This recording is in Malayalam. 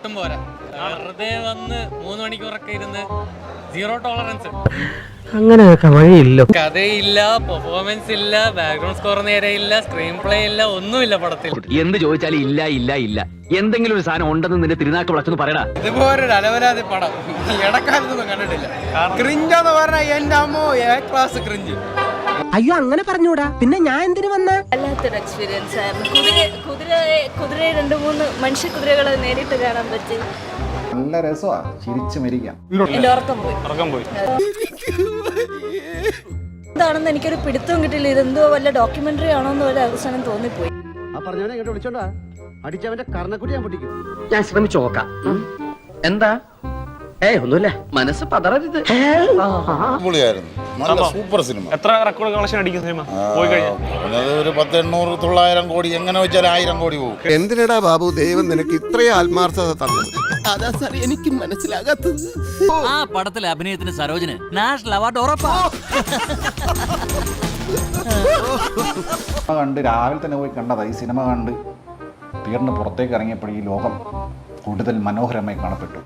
ഒട്ടും പോരാ. വെറുതെ വന്ന് മൂന്ന് മണിക്കൂറൊക്കെ ഇരുന്ന് സീറോ ടോളറൻസ് അങ്ങനെയൊക്കെ വഴിയില്ല. കഥയില്ല പെർഫോമൻസ് ഇല്ല ബാക്ക്ഗ്രൗണ്ട് സ്കോർ നേരെയില്ല സ്ക്രീൻ പ്ലേ ഇല്ല ഒന്നുമില്ല പടത്തിൽ. എന്ത് ചോദിച്ചാലും ഇല്ല ഇല്ല ഇല്ല. എന്തെങ്കിലും ഒരു സാധനം ഉണ്ടെന്ന് നിന്റെ തിരുനാക്ക് വിളച്ചെന്ന് പറയടാ. ഇതുപോലൊരു അലവലാതി പടം. ഇടക്കാലത്തൊന്നും കണ്ടിട്ടില്ല. ക്രിഞ്ചെന്ന് പറഞ്ഞാൽ എന്റെ അമ്മോ എ ക്ലാസ് ക്രിഞ്ച് അയ്യോ അങ്ങനെ പറഞ്ഞൂടാ. പിന്നെ ഞാൻ എന്തിനു വന്ന? വല്ലാത്തൊരു എക്സ്പീരിയൻസ് ആയിരുന്നു. കുതിര കുതിര കുതിരയെ രണ്ട് മൂന്ന് മനുഷ്യ കുതിരകളെ നേരിട്ട് കാണാൻ പറ്റി. നല്ല രസമാണ് ചിരിച്ചു മരിക്കാം. എന്റെ ഉറക്കം പോയി. എന്താണെന്ന് എനിക്കൊരു പിടുത്തവും കിട്ടില്ല ഇതെന്തോ വല്ല ഡോക്യുമെന്ററി ആണോ എന്ന് വല്ല അവസാനം തോന്നിപ്പോയി. ആ പറഞ്ഞവനെ ഇങ്ങോട്ട് വിളിച്ചോണ്ടാ അടിച്ചവന്റെ കർണക്കുടി ഞാൻ പൊട്ടിക്കും. ഞാൻ ശ്രമിച്ചു നോക്കാം. എന്താ? ഏയ് ഒന്നുമില്ല. മനസ്സ് പതറരുത്. അടിപൊളിയായിരുന്നു. നല്ല സൂപ്പർ സിനിമ. എത്ര റെക്കോർഡ് കളക്ഷൻ അടിക്കും സിനിമ? പോയി കഴിഞ്ഞാൽ ഒരു പത്ത് എണ്ണൂറ് തൊള്ളായിരം കോടി എങ്ങനെ വെച്ചാൽ ആയിരം കോടി പോകും. എന്തിനടാ ബാബു? ദൈവം നിനക്ക് ഇത്രയും ആത്മാർത്ഥത തന്നത്. അതാ സാർ എനിക്ക് മനസ്സിലാകാത്തത്. ആ പടത്തിലെ അഭിനയത്തിന് സരോജന് നാഷണൽ അവാർഡ് ഉറപ്പാ. കണ്ട് രാവിലെ തന്നെ പോയി കണ്ടതാ. ഈ സിനിമ കണ്ട് തീർന്ന് പുറത്തേക്ക് ഇറങ്ങിയപ്പോൾ ഈ ലോകം കൂടുതൽ മനോഹരമായി കാണപ്പെട്ടു.